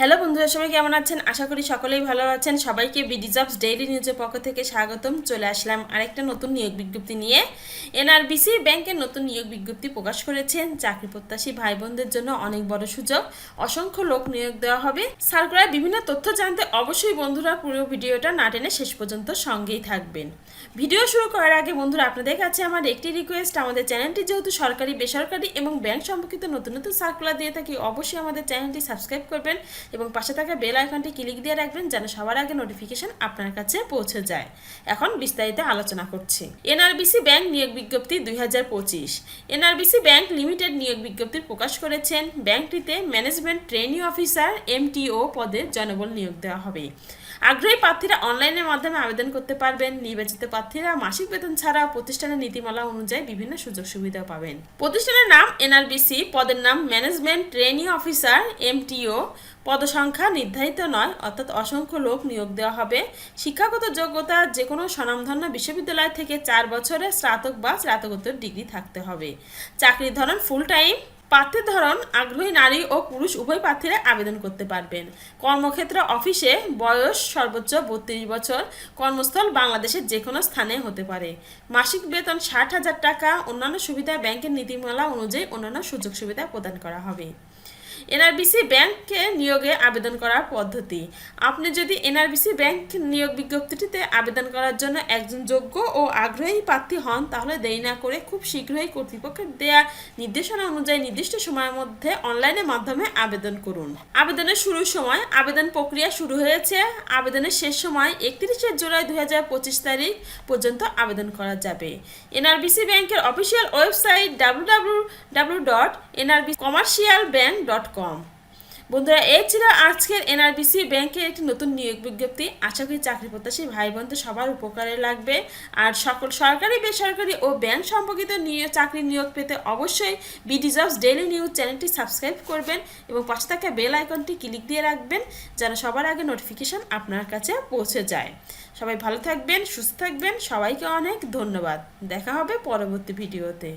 Hello বন্ধুরা, সবাই কেমন আছেন? আশা করি সকলেই ভালো আছেন। সবাইকে বিডি জবস ডেইলি নিউজের পক্ষ থেকে স্বাগতম। চলে আসলাম আরেকটা নতুন নিয়োগ বিজ্ঞপ্তি নিয়ে। এনআরবিসি ব্যাংকের নতুন নিয়োগ বিজ্ঞপ্তি প্রকাশ করেছেন চাকরি প্রত্যাশী ভাই বোনদের জন্য অনেক বড় সুযোগ। অসংখ্য লোক নিয়োগ দেওয়া হবে। সার্কুলার বিভিন্ন তথ্য জানতে অবশ্যই বন্ধুরা পুরো ভিডিওটা না টেনে শেষ পর্যন্ত সঙ্গেই থাকবেন। ভিডিও শুরু করার আগে বন্ধুরা, আপনাদের কাছে আমার একটি রিকোয়েস্ট আমাদের চ্যানেলটি যেহেতু সরকারি, বেসরকারি এবং ব্যাংক সম্পর্কিত নতুন নতুন সার্কুলার দিয়ে থাকি, অবশ্যই আমাদের চ্যানেলটি সাবস্ক্রাইব করবেন। এবং পাশে থাকা বেল আইকনটি ক্লিক দিয়ে রাখবেন যেন সবার আগে নোটিফিকেশন আপনার কাছে পৌঁছে যায়। এখন বিস্তারিত আলোচনা করছি। এনআরবিসি ব্যাংক নিয়োগ বিজ্ঞপ্তি দুই হাজার পঁচিশ। এনআরবিসি ব্যাংক লিমিটেড নিয়োগ বিজ্ঞপ্তি প্রকাশ করেছেন। ব্যাংকটিতে ম্যানেজমেন্ট ট্রেনিং অফিসার, এমটিও পদে জনবল নিয়োগ দেওয়া হবে। আগ্রহী প্রার্থীরা অনলাইনের মাধ্যমে আবেদন করতে পারবেন। নির্বাচিত প্রার্থীরা মাসিক বেতন ছাড়া প্রতিষ্ঠানের নীতিমালা অনুযায়ী বিভিন্ন সুযোগ সুবিধা পাবেন। প্রতিষ্ঠানের নাম এনআরবিসি, পদের নাম ম্যানেজমেন্ট ট্রেনিং অফিসার, এমটিও পদসংখ্যা নির্ধারিত নয়, অর্থাৎ অসংখ্য লোক নিয়োগ দেওয়া হবে। শিক্ষাগত যোগ্যতা যে কোনো স্বনামধন্য বিশ্ববিদ্যালয় থেকে চার বছরের স্নাতক বা স্নাতকোত্তর ডিগ্রি থাকতে হবে। চাকরির ধরন ফুল টাইম প্রার্থীর ধরন, আগ্রহী নারী ও পুরুষ উভয় প্রার্থীরা আবেদন করতে পারবেন। কর্মক্ষেত্র অফিসে বয়স সর্বোচ্চ বত্রিশ বছর। কর্মস্থল বাংলাদেশের যে কোনো স্থানে হতে পারে। মাসিক বেতন ষাট হাজার টাকা। অন্যান্য সুবিধা ব্যাংকের নীতিমালা অনুযায়ী অন্যান্য সুযোগ সুবিধা প্রদান করা হবে। এনআরবিসি ব্যাংকে নিয়োগে আবেদন করার পদ্ধতি। আপনি যদি এনআরবিসি ব্যাংক নিয়োগ বিজ্ঞপ্তিটিতে আবেদন করার জন্য একজন যোগ্য ও আগ্রহী প্রার্থী হন, তাহলে দেরি না করে খুব শীঘ্রই কর্তৃপক্ষের দেয়া নির্দেশনা অনুযায়ী নির্দিষ্ট সময়ের মধ্যে অনলাইনের মাধ্যমে আবেদন করুন। আবেদনের শুরুর সময় আবেদন প্রক্রিয়া শুরু হয়েছে। আবেদনের শেষ সময় একত্রিশে জুলাই দু হাজার পঁচিশ তারিখ পর্যন্ত আবেদন করা যাবে। এনআরবিসি ব্যাংকের official website W W W dot NRB commercial bank dot com. বন্ধুরা, এই ছিল আজকের এনআরবিসি ব্যাংকের একটি নতুন নিয়োগ বিজ্ঞপ্তি। আশা করি চাকরি প্রত্যাশী ভাই বোনদের সবার উপকারে লাগবে। আর সকল সরকারি, বেসরকারি ও ব্যাংক সম্পর্কিত নিয়োগ চাকরি নিয়োগ পেতে অবশ্যই বিডি জবস ডেইলি নিউজ চ্যানেলটি সাবস্ক্রাইব করবেন এবং পাশে থাকা বেল আইকনটি ক্লিক দিয়ে রাখবেন যেন সবার আগে নোটিফিকেশন আপনার কাছে পৌঁছে যায়। সবাই ভালো থাকবেন, সুস্থ থাকবেন। সবাইকে অনেক ধন্যবাদ। দেখা হবে পরবর্তী ভিডিওতে।